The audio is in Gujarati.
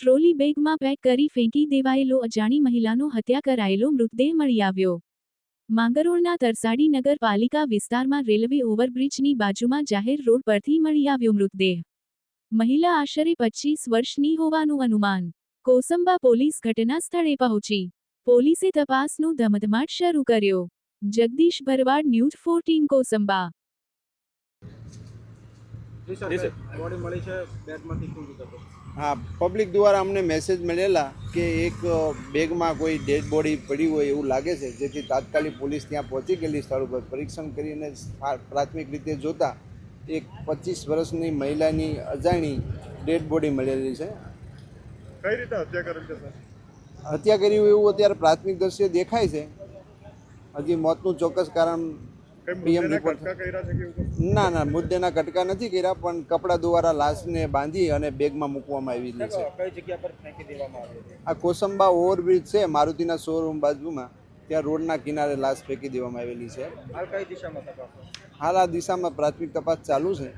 ટ્રોલી બેગમાં પેક કરી ફેંકી દેવાયેલો અજાણી મહિલાનો હત્યા કરાયેલો મૃતદેહ મળી આવ્યો. માંગરોળના તરસાડી નગરપાલિકા વિસ્તારમાં રેલવે ઓવરબ્રિજની બાજુમાં જાહેર રોડ પરથી મળી આવ્યો મૃતદેહ. મહિલા આશરે પચીસ વર્ષની હોવાનું અનુમાન. કોસંબા પોલીસ ઘટના સ્થળે પહોંચી. પોલીસે તપાસનો ધમધમાટ શરૂ કર્યો. Jagdish Bharwad news fourteen Kosamba. હા પબ્લિક દ્વારા અમને મેસેજ મળેલા કે એક બેગમાં કોઈ ડેડ બોડી પડી હોય એવું લાગે છે. જેથી તાત્કાલિક પોલીસ ત્યાં પહોંચી ગયેલી સ્થળ ઉપર. પરીક્ષણ કરીને પ્રાથમિક રીતે જોતા એક પચીસ વર્ષની મહિલાની અજાણી ડેડ બોડી મળેલી છે. કઈ રીતે હત્યા કરેલ છે હત્યા કરી એવું અત્યારે પ્રાથમિક દ્રશ્ય દેખાય છે. હજી મોતનું ચોક્કસ કારણ કે એવું ના ના મુદ્દેના કટકા નથી કર્યા પણ કપડાં દ્વારા લાશને બાંધી અને બેગમાં મૂકવામાં આવેલી છે. કઈ જગ્યા પર ફેંકી દેવામાં આવી આ કોસંબા ઓવરબ્રિજ છે મારુતિના શોરૂમ બાજુમાં. ત્યાં રોડના કિનારે લાશ ફેંકી દેવામાં આવેલી છે. હાલ આ દિશામાં પ્રાથમિક તપાસ ચાલુ છે.